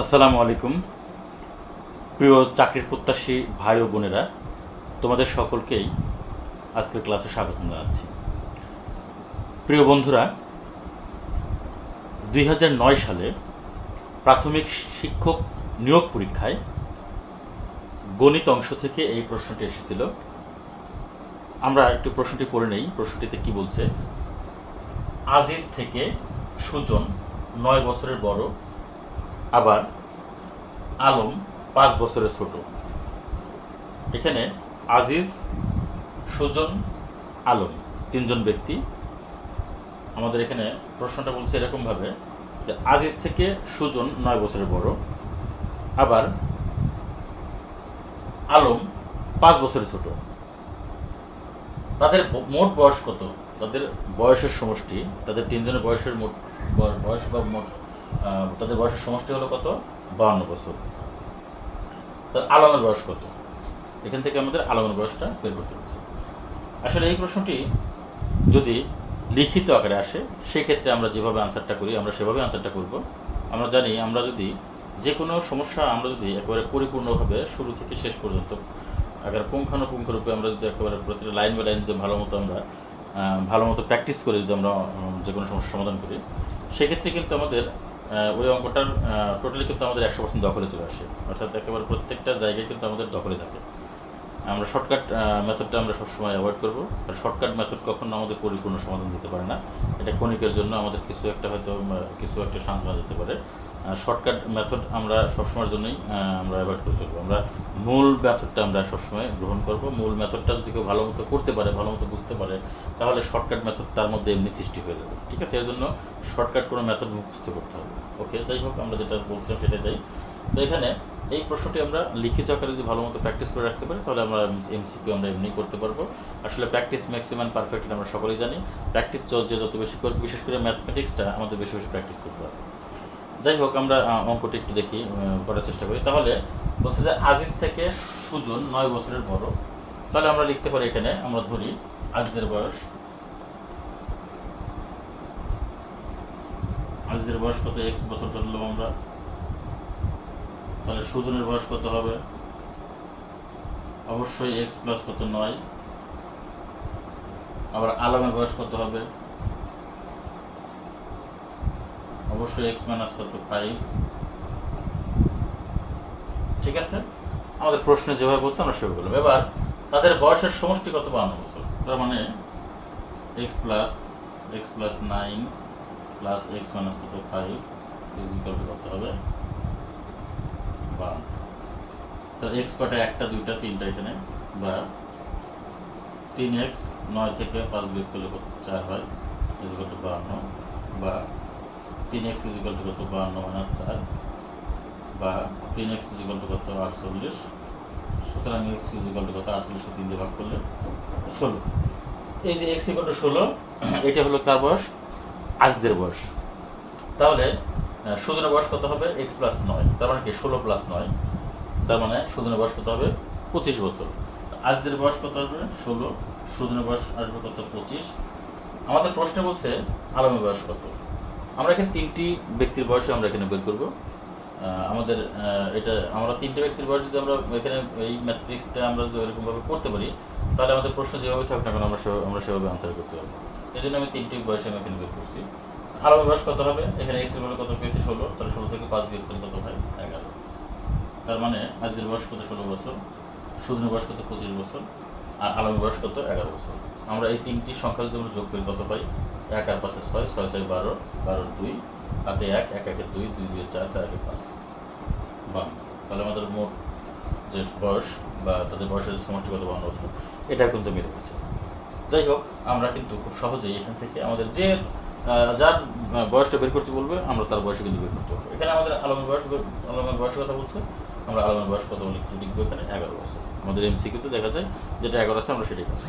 আসসালামু আলাইকুম। প্রিয় চাকরির প্রত্যাশী ভাই ও বোনেরা, তোমাদের সকলকেই আজকের ক্লাসে স্বাগত জানাচ্ছি। প্রিয় বন্ধুরা, দুই হাজার নয় সালে প্রাথমিক শিক্ষক নিয়োগ পরীক্ষায় গণিত অংশ থেকে এই প্রশ্নটি এসেছিল। আমরা একটু প্রশ্নটি পড়ে নেই, প্রশ্নটিতে কি বলছে? আজিজ থেকে সুজন নয় বছরের বড় আবার আলম পাঁচ বছরের ছোট। এখানে আজিজ, সুজন, আলম তিনজন ব্যক্তি। আমাদের এখানে প্রশ্নটা বলছে এরকমভাবে যে আজিজ থেকে সুজন নয় বছরের বড়। আবার আলম পাঁচ বছরের ছোট। তাদের মোট বয়স কত? তাদের বয়সের সমষ্টি, তাদের তিনজনের বয়সের মোট বয়- বয়স বা মোট তাদের বয়সের সমষ্টি হলো কত? বাহান্ন বছর। তার আলমের বয়স কত? এখান থেকে আমাদের আলমের বয়সটা বের করতে হচ্ছে। আসলে এই প্রশ্নটি যদি লিখিত আকারে আসে, সেক্ষেত্রে আমরা যেভাবে আনসারটা করি, আমরা সেভাবে আনসারটা করব। আমরা জানি, আমরা যদি যে কোনো সমস্যা আমরা যদি একেবারে পরিপূর্ণভাবে শুরু থেকে শেষ পর্যন্ত একেবারে পুঙ্খানুপুঙ্খরূপে আমরা যদি একেবারে প্রতিটা লাইন বাই লাইন যদি ভালো মতো আমরা ভালো মতো প্র্যাকটিস করে যদি আমরা যে কোনো সমস্যার সমাধান করি, সেক্ষেত্রে কিন্তু আমাদের ওই অঙ্কটার টোটালি কিন্তু আমাদের একশো পার্সেন্ট দখলে চলে আসে। অর্থাৎ একেবারে প্রত্যেকটা জায়গায় কিন্তু আমাদের দখলে থাকে। আমরা শর্টকাট মেথডটা আমরা সবসময় অ্যাভয়েড করব। আর শর্টকাট মেথড কখনো আমাদের পরিপূর্ণ সমাধান দিতে পারে না। এটা ক্ষণিকের জন্য আমাদের কিছু একটা হয়তো কিছু একটা সান্ত্বনা দিতে পারে। শর্টকাট মেথড আমরা সবসময়ের জন্যই আমরা অ্যাভয়েড করে চলবো। আমরা মূল মেথডটা আমরা সবসময় গ্রহণ করব। মূল মেথডটা যদি কেউ ভালো মতো করতে পারে, ভালো মতো বুঝতে পারে, তাহলে শর্টকাট মেথড তার মধ্যে এমনি সৃষ্টি হয়ে যাবে। ঠিক আছে? এর জন্য শর্টকাট কোনো মেথড মুখস্থ করতে হবে। ওকে যাই হোক, আমরা যেটা বলছিলাম সেটা যাই। তো এখানে এই প্রশ্নটি আমরা লিখিত আকারে যদি ভালো মতো প্র্যাকটিস করে রাখতে পারি, তাহলে আমরা এমসিকিউ আমরা এমনি করতে পারব। আসলে প্র্যাকটিস ম্যাক্সিমাম পারফেক্ট আমরা সকলেই জানি। প্র্যাকটিস যে যত বেশি করবে, বিশেষ করে ম্যাথমেটিক্সটা আমাদের বেশি বেশি প্র্যাকটিস করতে হবে। যাই হোক, আমরা অঙ্কটি একটু দেখি করার চেষ্টা করি। তাহলে বলছে যে আজিজ থেকে সুজন নয় বছরের বড়। তাহলে আমরা লিখতে পারি এখানে, আমরা ধরি, আজিজের বয়স। আজিজের বয়স কত? এক্স বছর ধরলাম আমরা। তাহলে সুজনের বয়স কত হবে? অবশ্যই এক্স প্লাস কত? নয়। আবার আলমের বয়স কত হবে? অবশ্যই এক্স মাইনাস কত ফাইভ ঠিক আছে? আমাদের প্রশ্নে যেভাবে বলছে আমরা সেভাবে বললাম। এবার তাদের বয়সের সমষ্টি কত বান্ন বছর? তার মানে x plus x plus nine plus x minus কত ফাইভ ইজিক্যাল কত হবে? বান্ন তো এক্স কটা? একটা, দুইটা, তিনটা এখানে। বা তিন এক্স নয় থেকে পাঁচ বিয়োগ করলে চার হয়। ইজিক্যাল টু বাহান্ন। বা তিন এক্স ইজিক্যাল টু কত? বাহান্ন মাইনাস চার। বা তিন এক্স ইজিক্যাল টু কত? আটচল্লিশ। সুতরাং এক্স ইজিক্যাল টু কত? আটচল্লিশকে তিন দিয়ে ভাগ করলে ষোলো। এই যে এক্স ইজিক্যাল টু ষোলো, এটা হলো কার বয়স? আজদের বয়স। তাহলে সুজনের বয়স কত হবে? এক্স প্লাস নয়। তার মানে কি? ষোলো প্লাস নয়। তার মানে সুজনের বয়স কত হবে? পঁচিশ বছর। আজিজের বয়স কত আসবে ষোলো। সুজনের বয়স আসবে কত? পঁচিশ। আমাদের প্রশ্নে বলছে আলমের বয়স কত? আমরা এখানে তিনটি ব্যক্তির বয়সে আমরা এখানে বের করব। আমাদের এটা, আমরা তিনটে ব্যক্তির বয়স যদি আমরা এখানে এই ম্যাট্রিক্সটা আমরা এরকমভাবে করতে পারি, তাহলে আমাদের প্রশ্ন যেভাবে থাকুক না কেন আমরা আমরা সেভাবে আনসার করতে পারব। এই জন্য আমি তিনটি বয়সে আমি এখানে বের করছি। আলমের বয়স কত হবে? এখানে এক্সের বলে কত পেয়েছি? ষোলো। তাহলে ষোলো থেকে পাঁচ বিয়োগ করলে কত হয়? এগারো। তার মানে আজিজের বয়স কত? ষোলো বছর। সুজনের বয়স কত? পঁচিশ বছর। আর আলমের বয়স কত? এগারো বছর। আমরা এই তিনটি সংখ্যা যদি আমরা যোগ করি, কত পাই? এক আর পাঁচে ছয় ছয় ছয়, বারো বারোর দুই, হাতে এক এক একের দুই দুই দুই, চার চার একের পাঁচ। বাম। তাহলে আমাদের মোট যে বয়স বা তাদের বয়সের সমষ্টিগত বান্ন বছর, এটা কিন্তু মিলে গেছে। যাই হোক, আমরা কিন্তু খুব সহজেই এখান থেকে আমাদের যে যার বয়সটা বের করতে বলবে, আমরা তার বয়স কিন্তু বের করতে পারব। এখানে আমাদের আলমের বয়স আলমের বয়সের কথা বলছে। আমরা আলমের বয়স কত লিখতে লিখব এখানে? এগারো বছর। আমাদের এমসিকিউতে দেখা যায় যেটা এগারো আছে, আমরা সেটাই করব